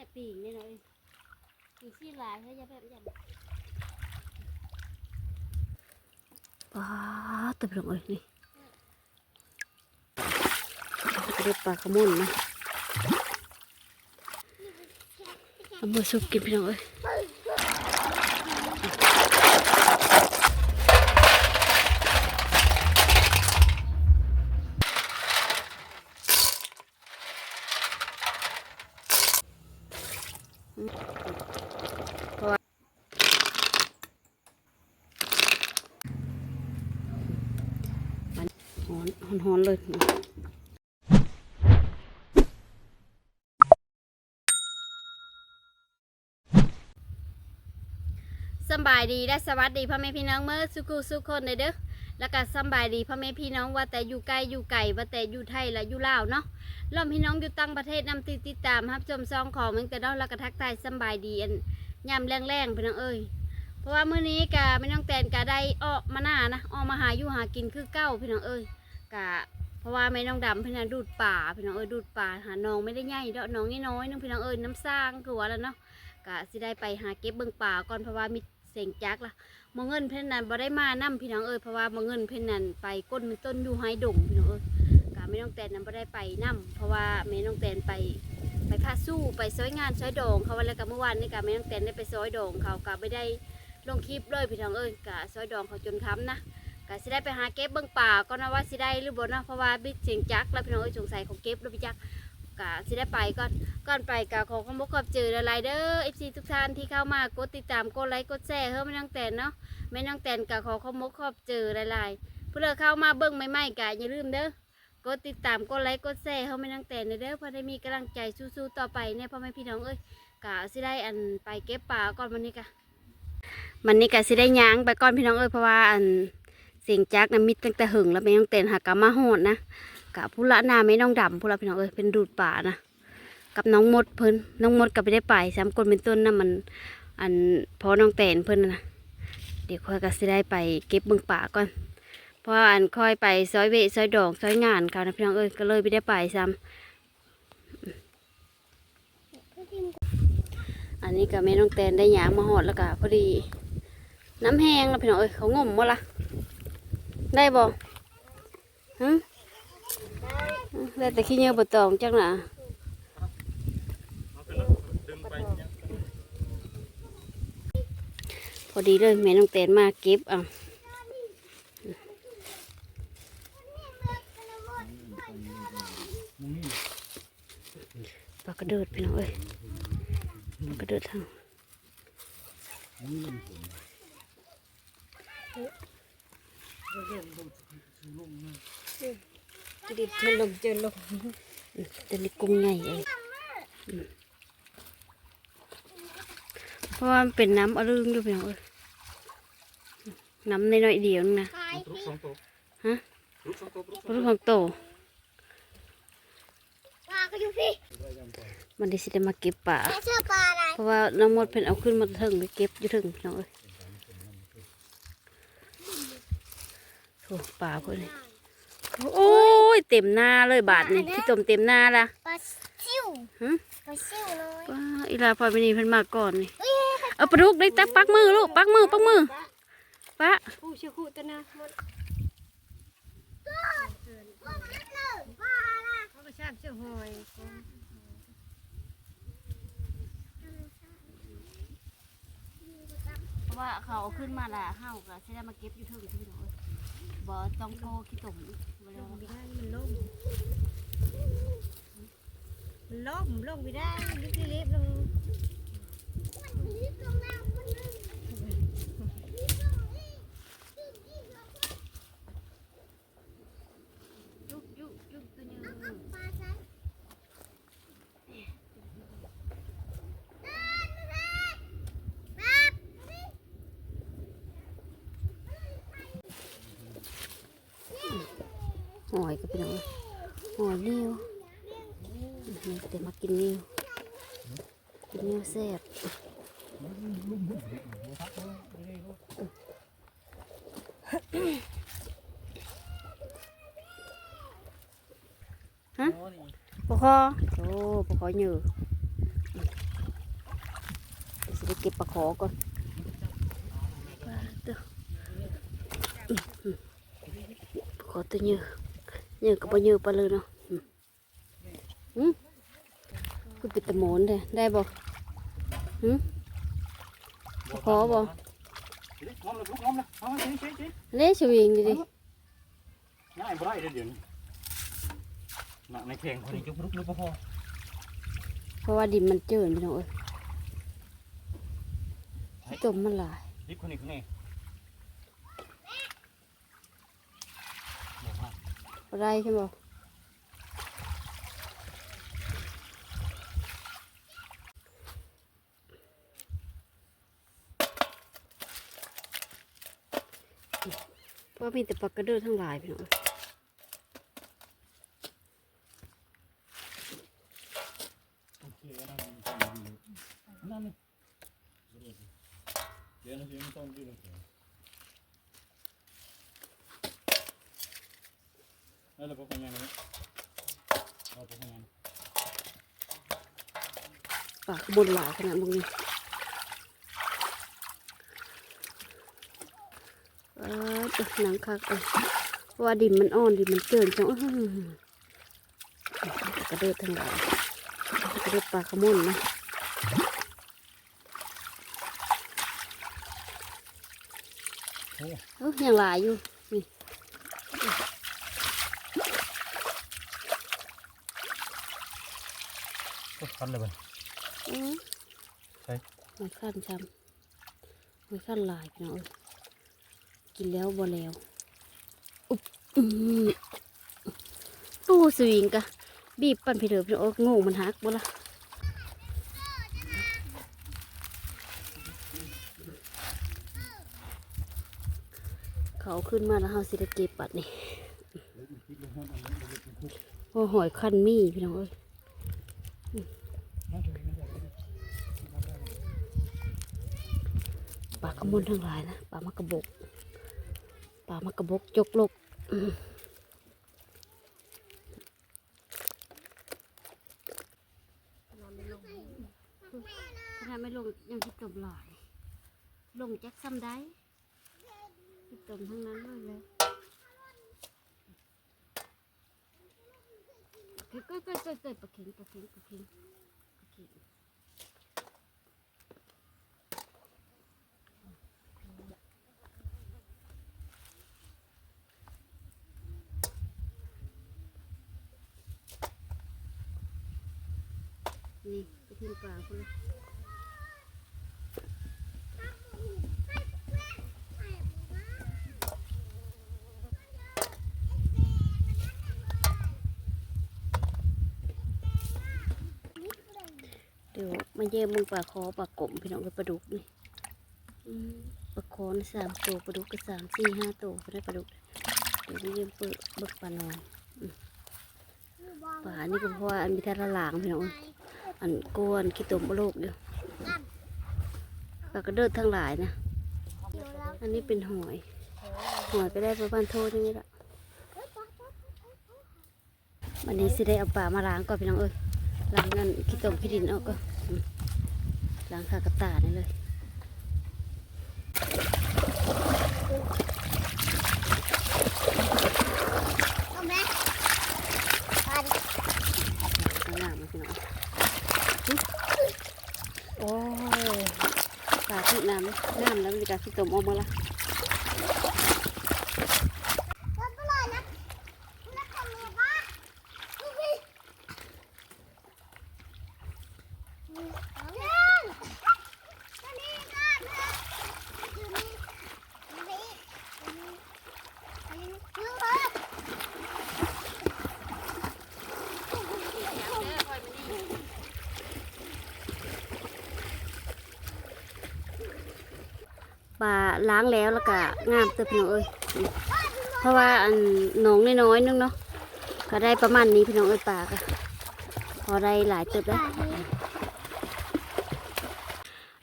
ม่ปีงนี่เนาะเอ้ยปีงซี่ลายเขาจะแบบยันปลาตะเพียงเอ้ยนี่จะได้ปลาขมุนนะเอามาสุกกินพี่น้องเอ้ยหอนหอนๆเลยนะ สบายดีและสวัสดีพ่อแม่พี่น้องเมื่อสุขุสุขคนเลยเด้อแล้วก็สบายดีพ่อแม่พี่น้องว่าแต่อยู่ไกลอยู่ไกลว่าแต่อยู่ไทยและอยู่ลาวเนาะล้อมพี่น้องอยู่ต่างประเทศนำติดติดตามครับชมซองของมึงแต่เนาะแล้วก็ทักทายสบายดีอันยามแรงๆพี่น้องเอ้ยเพราะว่ามื้อนี้กะไม่น้องแตนกะได้ออกมาหน้านะออกมาหาอยู่หากินคือเก้าพี่น้องเอ้ยกะเพราะว่าแม่น้องดำพี่น้องดูดป่าพี่น้องเอ้ยดูดป่าหาน้องไม่ได้ใหญ่ดอกน้องน้อยนึงพี่น้องเอ้ยน้ำสร้างคือว่าแล้วเนาะกะสิได้ไปหาเก็บเบิ่งป่าก่อนเพราะว่ามี เสียงจักละมอเงินเพ่นนันบ่ได้มานํพี่น้องเอ้ยเพราะว่ามอเงินเพ่นนันไปก้นมันต้นอยู่ไฮดงพี่น้องเอ้ยกะแม่น้องแตนนั้นบ่ได้ไปนํเพราะว่าแม่น้องแตนไปไปพาสู้ไปซอยงานซอยดองเขาวันแล้วก็เมื่อวานนี่กะแม่น้องแตนได้ไปซอยดองเขากะไม่ได้ลงคลิปเลยพี่น้องเอ้ยกะซอยดองเขาจนค้ำนะก็สิได้ไปหาเก็บเบิ่งป่าก็นะว่าสิได้หรือบ่นะเพราะว่าบิ๊กเสียงจักแล้วพี่น้องเอ้ยสงสัยของเก็บแล้วพี่จัก ก็สิได้ไปก่อนก่อนไปก็ขอขอบคุณขอบเจอหลายๆเด้อ FC ทุกท่านที่เข้ามากดติดตามกดไลค์กดแชร์เฮ้ยไม่น้องแตนเนาะไม่น้องแตนก็ขอขอบคุณขอบเจอหลายๆเพื่อเข้ามาเบิ่งใหม่ๆก็อย่าลืมเด้อกดติดตามกดไลค์กดแชร์เฮ้ยไม่น้องแตนเด้อเพื่อได้มีกำลังใจสู้ๆต่อไปเนี่ยพ่อแม่พี่น้องเอ้ยก็สิได้อันไปเก็บป่าก่อนวันนี้ก็มันนี้ก็สิได้ย้างไปก่อนพี่น้องเอ้ยเพราะว่าอันเสียงจักนะมิดตั้งแต่หึงแล้วไม่ต้องเต้นหากะมาโหดนะ กะผู้ละนาไม่น้องดำผู้ละพี่น้องเอ้ยเป็นดูดป่านะกับน้องมดเพิ่นน้องมดก็ไปได้ไปสามคนเป็นต้นนะมันอันพอน้องแตนเพิ่นนะเดี๋ยวค่อยก็สิได้ไปเก็บเบึงป่าก่อนเพราะอันค่อยไปซอยเวะซอยดอกซอยงานเขานะพี่น้องเอ้ยก็เลยไปได้ไปซ้ำอันนี้ก็แม่น้องแตนได้หยางมาหอดแล้วก็พอดี น้ำแห้งแล้วพี่น้องเอ้ยเขางมหมดละได้บ่ฮะ ได้แต่ขี้เหนียวบตองจังน่ะพอดีเลยแม่น้องเตนมาเก็บอะปลากระเดิดพี่น้องเอ้ยปลากระเดิดทางจะดิเจอลมเจอลมจะมีกุ้งใหญ่เองอืมเพราะว่ามันเป็นน้ำอรึงอยู่พี่น้องเอ้ยน้ำในน้อยๆเดียวนึงนะลูกสองตัวฮะลูกสองตัวลูกพวกของโตปลาก็อยู่พี่มันได้สิได้มาเก็บป่าแม่เชื่อปลาอะไรเพราะว่าน้ำมดเพิ่นเอาขึ้นมาถึงไปเก็บอยู่ถึงพี่น้องเอ้ยโอ้ป่าเพิ่นนี่โอ้ ยเต็มหน้าเลยบาทนี่ที่ต้มเต็มหน้าละปลาซิวฮะปลาซิวน้อยว้าอีลาพลอยไปนี่เพิ่นมาก่อนนี่เฮ้ยเอาปลาดุกได้ตักปักมือลูกปักมือปักมือปะผู้ชื่อคู่ตัวนะมันปลาเล็กเลยปลาอะไรเขาก็ชอบเชื่อหอยเพราะว่าเขาเอาขึ้นมาและเฮาก็สิได้มาเก็บอยู่ถึงพี่น้องเอ้ยบ่ต้องโทรขี้ตุ่ม บ่ได้ว่าไม่ได้มันล่มมันล่มลงไม่ได้ลิบลิบลงยุกยุกยุกตัวนึง ปลาใช่ปลา หอยก็เป็นอะไรหอยนิ้วนี่แต่มากินนิ้วกินนิ้วแซ่บฮะปะคอโอ้ปะคอเหยือสิได้เก็บปลาขอก่อนปลาตัวปลาขอตัวเยอะ เยอะก็บ่เยอะปลาเลยเนาะอืมอืมกูปิดตะโหมนเลยได้บ่หืมปลาขอบ่งอมเลยลูกงอมเลยเอาสิสิสิเล่ชวิงดิดิง่ายบ่ได้เด้อเดี๋ยวนี้หนักในแข่งคนนี้จุกลุกลุกพอเพราะว่าดินมันเจิ่นพี่น้องเอ้ยจมมันหลายรีบคนนี้คนนี้ อะไรใช่บ่เพราะมีแต่ปลากระเดือทั้งหลายพี่น้อง โอเคนั่นนี่เดี๋ยวนะสิไม่ต้องยืดเลย แล้วเราก็คงยังไงเราก็คงยังปลากระบนหลายขนาดมึงนี่เออตัวหนังคักเอ้ยเพราะว่าดินมันอ่อนดินมันเจิ่นจังอื้อหือกระเดือทั้งหลายกระเดือปลาขมุนนะเออยังหลายอยู่ นี่ก็คันเลยไปอือใช่ไม่ขั้นช้ำไม่ขั้นหลายพี่น้องเอ้ยกินแล้วบ่แล้วอุ๊บอืมตู้สวิงกะบีบปั่นพี่เดือบพี่น้องเอ้ยโง่มันหักบ่ละเขาขึ้นมาแล้วเฮาสิได้เก็บปัดนี่โอ้หอยคันมีพี่น้องเอ้ย ปลา กระมนทั้งหลายนะปลามากระบกปลามากระบกจกลกอืมถ้าไม่ลงยังคิดตมลายลงแจ็คซ้ำได้คิดตมทั้งนั้นเลยเลยเก็ก็ก็ก็ก็ปลาเข็งปลาเข็งปลาเข็งปลาเข็ง นี่ไปทิ้งปลาคนละเดี๋ยว มาเยี่ยมมึงปลาคอปลากลมพี่น้องกับปลาดุกนี่ปลาคอนสามตัวปลาดุกก็สามสี่ห้าตัวก็ได้ปลาดุกเดี๋ยวมาเยี่ยมเปิดเบิกปลานอนอืมปลานี่ก็เพราะว่าอันมีแต่ละหลางพี่น้องอันกวนขี้ตมโลกเดียวปลากระเดิดทั้งหลายนะอันนี้เป็นหอยหอยก็ได้ประมาณโทษนี่ละวันนี้สิได้เอาปลามาล้างก่อนพี่น้องเอ้ยล้างนั่นขี้ตมขี้ดินออกก็อืม ล้างขากระตานี่เลยเอาไหมไปดิข้างล่างมาพี่น้องอุ๊ยโอ้ยปลาที่น้ำน้ำแล้วมันจะขี้ตมออกมาละรถก็เลยนะรถคันนี้ปะนี่นี่นี่เอาเลยตัวนี้ก็เถอะตัวนี้ตัวนี้ตัวนี้ตัวนี้ดูเถอะ ป ล้างแล้วแล้วก็งามเติบพี่น้องเอ้ยเพราะว่าอันหนองน้อยๆนึงเนาะก็ได้ประมาณนี้พี่น้องเอ้ยปลาก็พอได้หลายเติบแล้ว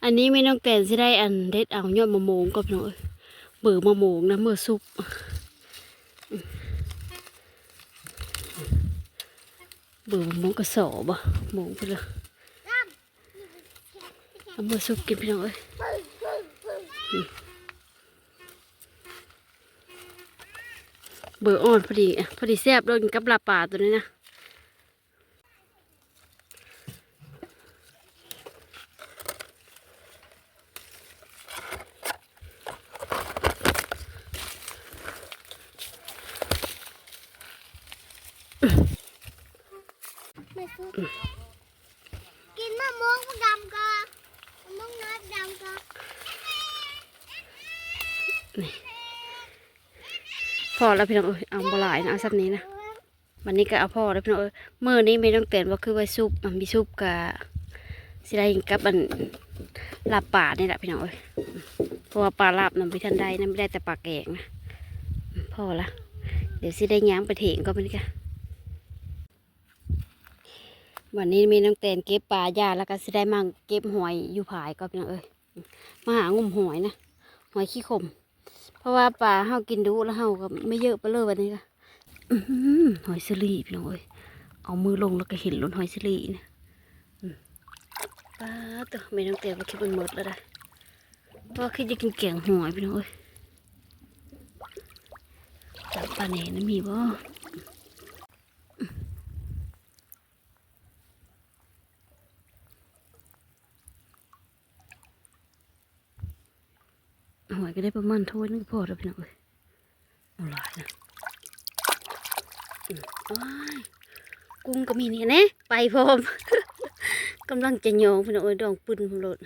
อันนี้ไม่ต้องแต่นสิได้อันเด็ดเอายอดมะม่วงก็พี่น้องเอ้ยเบื่อมะม่วงนะเมื่อซุปเบื่อมะม่วงกระสอบอะมงไปเลยเอามือซุปกินพี่น้องเอ้ย เบอร์อ่อนพอดี พอดีแซ่บเลยกับลาป่าตัวนี้นะ ไม่สู้กินมะม่วงดำก็มะม่วงน้อยดำก็ พอ แล้วพี่น้องเอ้ยเอาบหลายนะเอาสับนี้นะวันนี้ก็เอาพ่อแล้วพี่น้องเอ้ยมื่อนี้ไม่ต้องเตือนว่าคือไว้ซุปอะมีซุปกับสิได้กับอันลาบป่านี่แหละพี่น้องเอ้ยเพราะว่าปลาลาบนำไปทันได้นะไม่ได้แต่ปลาแกงนะพ่อละเดี๋ยวสิได้ย้างไปเถงก็มันกันวันนี้มีน้องเตนเก็บปลาย่าแล้วก็สิได้มาเก็บหอยอยู่ผายก็พี่น้องเอ้ยมาหางมหอยนะหอยขี้ขม ราะว่าปลาเฮากินดูแล้วเฮาก็ไม่เยอะไปเลยวันนี้ก็อื้อหือยสลีพี่น้องเอ้ยเอามือลงแล้วก็เห็นล้นหอยสลีนะปลาตัวไม่ต้องเตะว่าคิดมันหมดแล้วได้เพราะว่าคิดจะกินแกงหอยพี่น้องเอ้ยจับปลาแหน่นะมีบ่ หอยก็ได้ประมาณถ้วยนึงพอแล้วพี่น้องเอ้ยเอาหลายนะว้ายกุ้งก็มีเนี่ยนะไปพร้อมกำลังจะโยงพี่น้องเอ้ยดองปืนพลด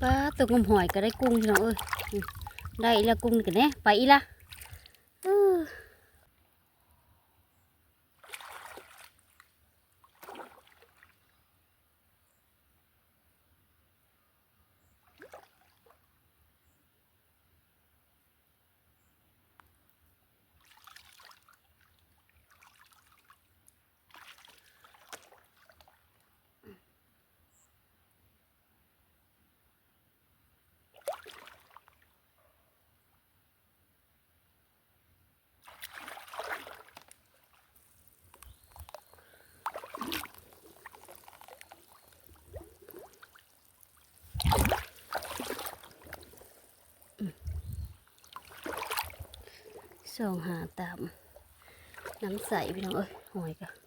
ปลาตัวงมหอยก็ได้กุ้งพี่น้องเอ้ยอืมได้อีละกุ้งนี่กันแน่ไปอีละเออ สองหาตาม น้ำใสพี่น้องเอ้ยหอยกัน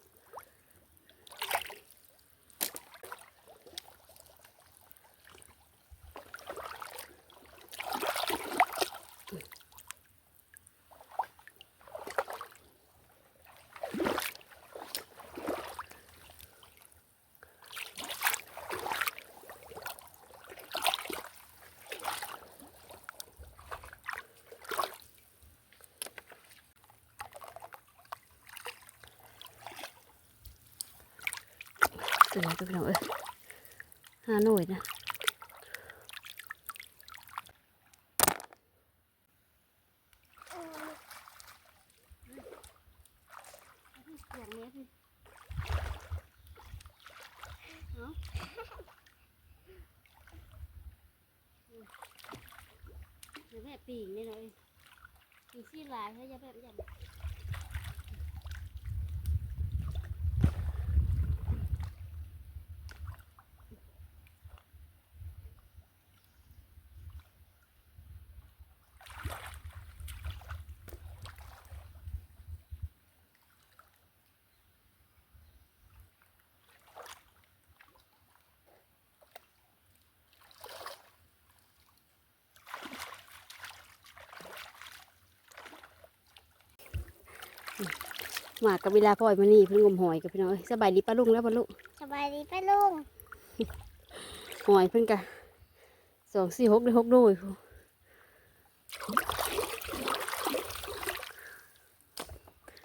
วยพี่น้องเอ้ยห้าหน่วยนะเดี๋ยวแม่ ปีกนี่เลยปีกซี่ลายเขาจะแบบอย่าง มากับเวลาพ่อยมานี่เพิ่งงมหอยกับพี่น้องเอ้ยสบายดีป้าลุงแล้วป้าลุงสบายดีป้าลุงหอยเพิ่นกะสองสี่หกได้หกโดยพู้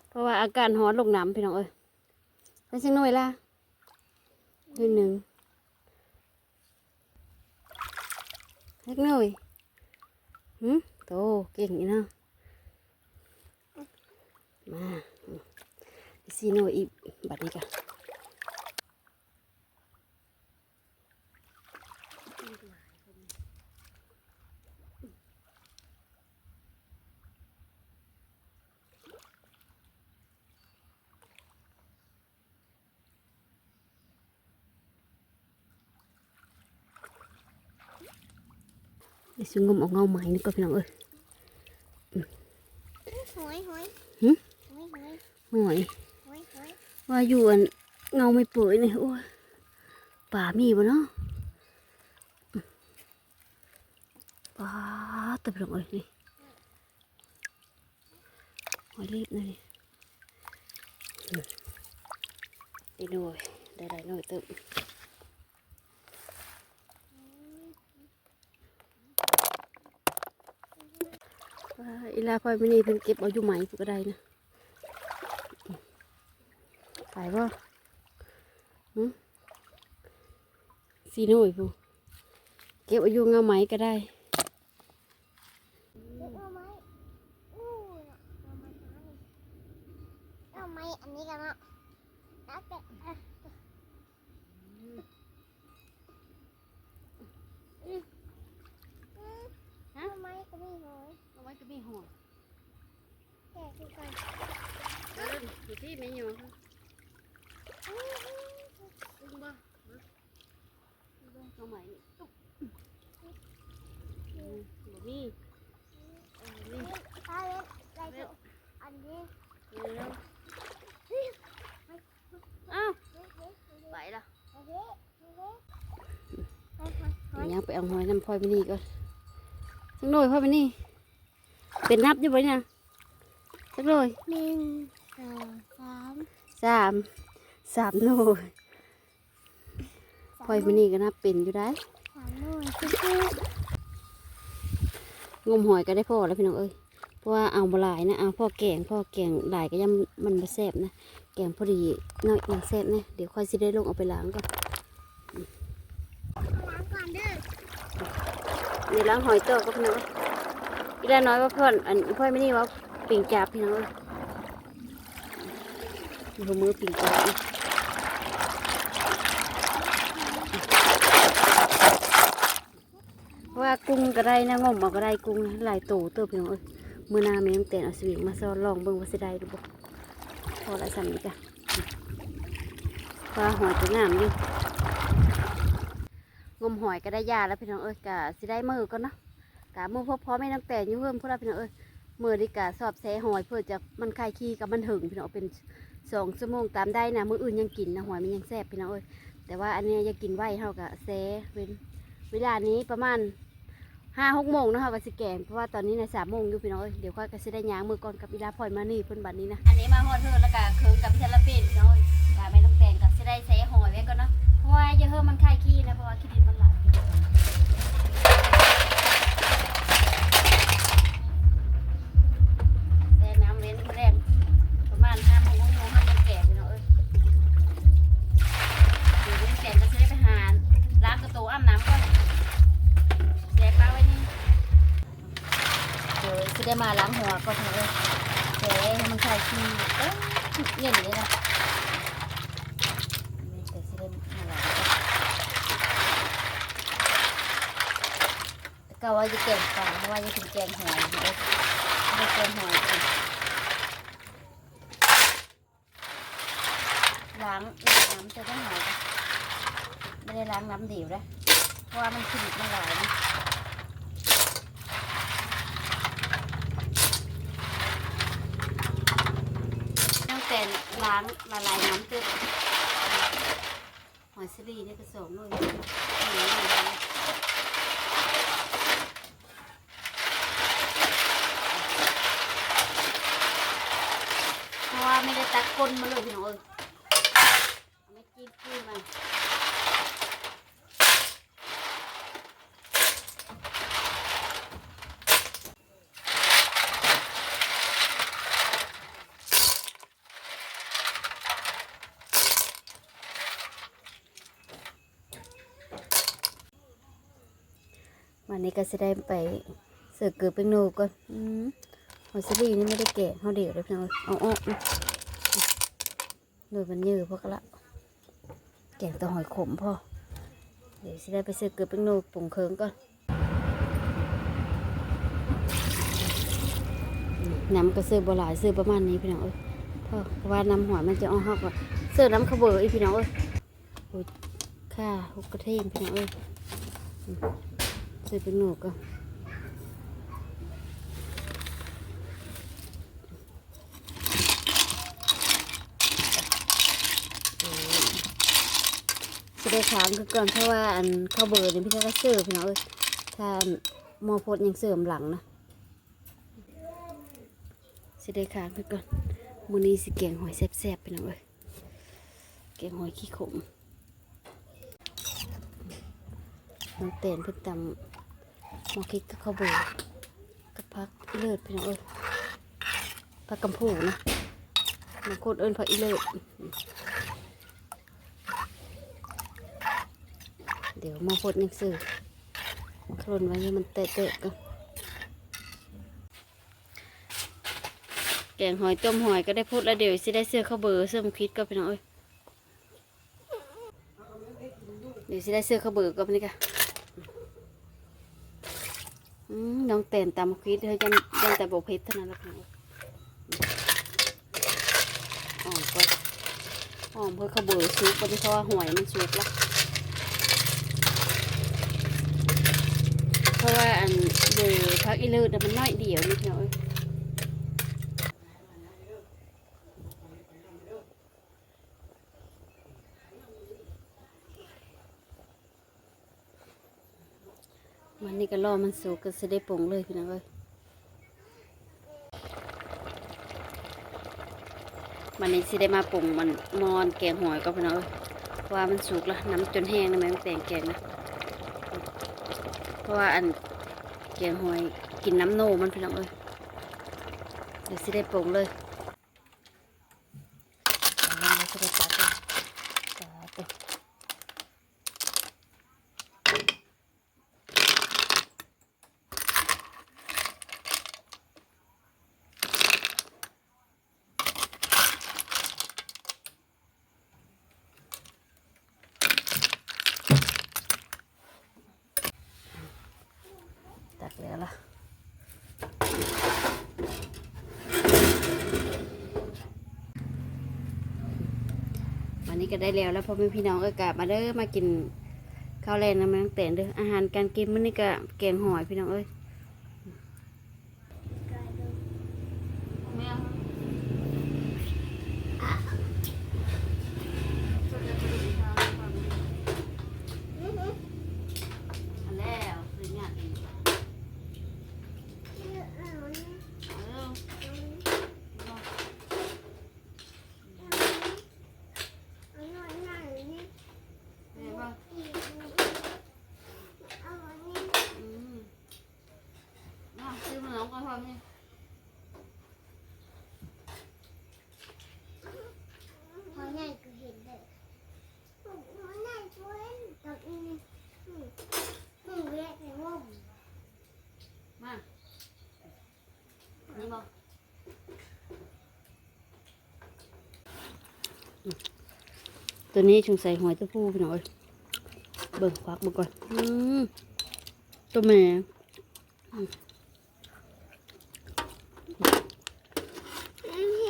เพราะว่าอาการฮ้อนลงน้ำพี่น้องเอ้ยสักหน่อยล่ะหน่อยหนึ่งสักหน่อยหืมโตเก่งอีกเนาะมา อืมสีหน่อยอีกบัดนี้กันนี่ซึ่งงมเอาเงาไหมนี่ก็พี่น้องเอ้ยหอยหอยหึหอยหอย ว่าอยู่อันเงาไม่เปื่อยนี่โอ้ยป่ามีบ่เนาะป่าต่พี่น้องเอ้ยนี่หอยรีบเลยนี่อีหน่อยได้ได้หน่อยติมว่าอีลาพอยไม่นี่เพิ่นเก็บเอาอยู่ไหมพวกก็ได้นะ ไปบ่สีน่อยพูเก็บอายุงาไหมก็ได้ เด็กเอาไหมอู้น่ะเอาไหมเอาไหมอันนี้กันเนาะแล้วแต่อะอืมอืมเอาไหมก็ไม่หอย เอาไว้ก็มีห่วง แค่คือกัน อยู่ที่ไม่อยู่ อืมอืม ตึงบ่เอาไหมนี่ตุ๊บอืมบ่มีเออนี่ นี่ตาเล็กอะไรตัวอันนี้ เร็ว อ้าวเล็กเล็กเล็กไปละเล็กเล็กไปค่ะหอยยังไปเอาหอยน้ำพลอยไปนี่ก่อนสักหน่อยพลอยไปนี่ เป็นนับอยู่บ่เนี่ยสักหน่อยหนึ่งสองสามสามสามหน่อยพลอยไปนี่ก็นับเป็นอยู่ได้สามหน่วยคือคืองมหอยก็ได้พ่อแล้วพี่น้องเอ้ยเพ ราะว่าเอาบหลายนะเอาพ่อแกงพ่อแกงหลายก็ยังมันมาแซบนะแกงพอดีน้อยยังแซบนะเดี๋ยวค่อยสิได้ลงเอาไปล้างก่อนล้างก่อนเด้อเดี๋ยวล้างหอยต่อก็พี่น้องเอ้ยอีได้น้อยว่าเพื่อนอันพ่อไม่นี่ว่าปิ่งจับพี่น้องดูมือปิ่งจับว่ากุ้งก็ได้นะงมเอาก็ได้กุ้งหลายโตเติบพี่น้องเอ้ย มือหนาแม่งแต่เอาสวิงมาซ้อนลองเบิ่งว่าสิได้หรือบ่พอละสั่นนี่จ้ะว่าหอยตัวงามอยู่งมหอยก็ได้ยาแล้วพี่น้องเอ้ยกะสิได้มือก่อนเนาะกะมือพบพอไม่น้ำแต่ยุ่งเพิ่มพวกเราพี่น้องเอ้ยมือดีกะสอบแสหอยเพื่อจะมันคลายขี้กับมันหึงพี่น้องเป็นสองชั่วโมงตามได้นะมืออื่นยังกินนะหอยมันยังแซ่บพี่น้องเอ้ยแต่ว่าอันเนี้ยยังกินไหวเท่ากับแซเว้นเวลานี้ประมาณ ห้าหกโมงนะคะว่าสิแกงเพราะว่าตอนนี้ในสามโมงอยู่พี่น้องเอ้ยเดี๋ยวค่อยก็สิได้ย่างมือก่อนกับอีลาพลอยมานี่เพิ่นบัดนี้นะอันนี้มาฮอดเฮือแล้วก็เคืองกับพิซซ่าเป็นพี่น้องเอ้ยกาไม่ต้องแต่งกับสิได้ใส่หอยไว้ก่อนเนาะเพราะว่าอย่าเฮือมันคายขี้นะเพราะว่าขี้ดินมันหลาย ล้างน้ำจะต้อหอยไม่ได้ล้างน้ำเดียวนะเพราะว่ามันขึ้นมันหลายนะตั้งแต่ล้างละลายน้ำตึ๊บหอยสลีนี่ยก็สองเลยเพราะว่าไม่ได้ตัดก้นมาเลยพี่น้องเอ้ยเอาไม่จิ้มจิ้มมัน วันนี้ก็จะได้ไปเสิร์ฟเกลือเป็นโนก่อนหอยสลีนี่ไม่ได้แกะเขาเดี๋ยวเลยพี่น้องเอาออนะโดยมันยืดพวกละแกงตัวหอยขมพ่อ เดี๋ยวจะได้ไปเสิร์ฟเกลือเป็นโนปรุงเคิงก่อนน้ำก็ซื้อบัวหลายซื้อประมาณนี้พี่น้องเอ้ยพ่อเพราะว่าน้ำหอยมันจะอ่อนหักว่าเสิร์ฟน้ำขาวเบอร์อีพี่น้องเอ้ยโอ้ยข้าหุกกระเทียมพี่น้องเอ้ย ใส่เป็นหนูก็จะได้ถามคือก่อนเพราะว่าอันข้าวเบอร์เนี่ยพี่ก็เสิร์ฟพี่น้องเอ้ยถ้ามอพดยังเสริมหลังนะสิได้ค้างคือก่อนมื้อนี้สิแกงหอยแซ่บๆพี่น้องเอ้ยแกงหอยขี้ขมน้องเตนเพิ่นตำ หมอคิดก็ข้าวเบื่อกับพักอีเลิศพี่น้องเอ้ยพักกำพูนะบางคนเอิ้นพักอีเลิศเดี๋ยวมาพดยังสื่อคลนไว้ให้มันเตะๆก็แกงหอยต้มหอยก็ได้พูดแล้วเดี๋ยวสิได้เสื้อข้าวเบอร์เสื้อมคิดก็พี่น้องเอ้ยเดี๋ยวสิได้เสื้อข้าวเบอร์ก็นี่ค่ะ น้องเต้นตามคลิดเธอจันจันแต่บอกเพชรเท่านั้นแหละค่ะอ๋อก็อ๋อเพื่อขบเบื่อซุปก็เพราะว่าหวยมันซุปละเพราะว่าอันเบื่อพักอีเลอร์แต่มันน้อยเดียวนิดหน่อยมั นนี่ก็รอมันสุกก็จะได้ปรุงเลยพี่น้องเอ้ยมันนี้สิได้มาปรุงมันมอนแกงหอยก็พี่น้องเอ้ยว่ามันสุกแล้วน้ำจนแห้งนะแม่แต่งแกงนะเพราะว่าอันแกงหอยกินน้ำโนมันพี่น้องเอ้ยเดี๋ยวสิได้ปรุงเลยเอาเราสิได้ตัดเลยตัดเลย ตักแล้วล่ะวันนี้ ก็ได้แล้วแล้วพ่อแม่พี่น้องก็กลับมาเด้อมากินข้าวแรงน้ำมันแต่นเด้ออาหารการกินมื้อนี้ก็แกงหอยพี่น้องเอ้ยอันแล้วสิเนี่ยอีกเออแม่ว่าอืมน่าซื้อมาน้องก็ทำนี่ พอใหญ่ก็เห็นเลยพอใหญ่ช่วยกับอีมึงเรียกไอ้ว่า มานี่บ่ ตัวนี้ชงใส่หอยตัวผู้พี่น้อยเบิ่งควักเบิ่งก่อนอืมตัวแม่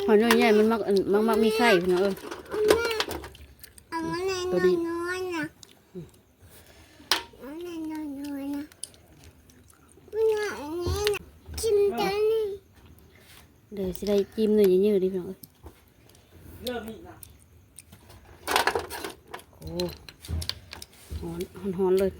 หอยน้อยใหญ่มันมักมันมักมีไข่พี่น้องเอ้ยเอตัวนี้เดี๋ยวสิได้จิ้มหน่อยยืดๆดิพี่น้องเอ้ยเริ่มนี่นะโอ้ หอนหอนเลย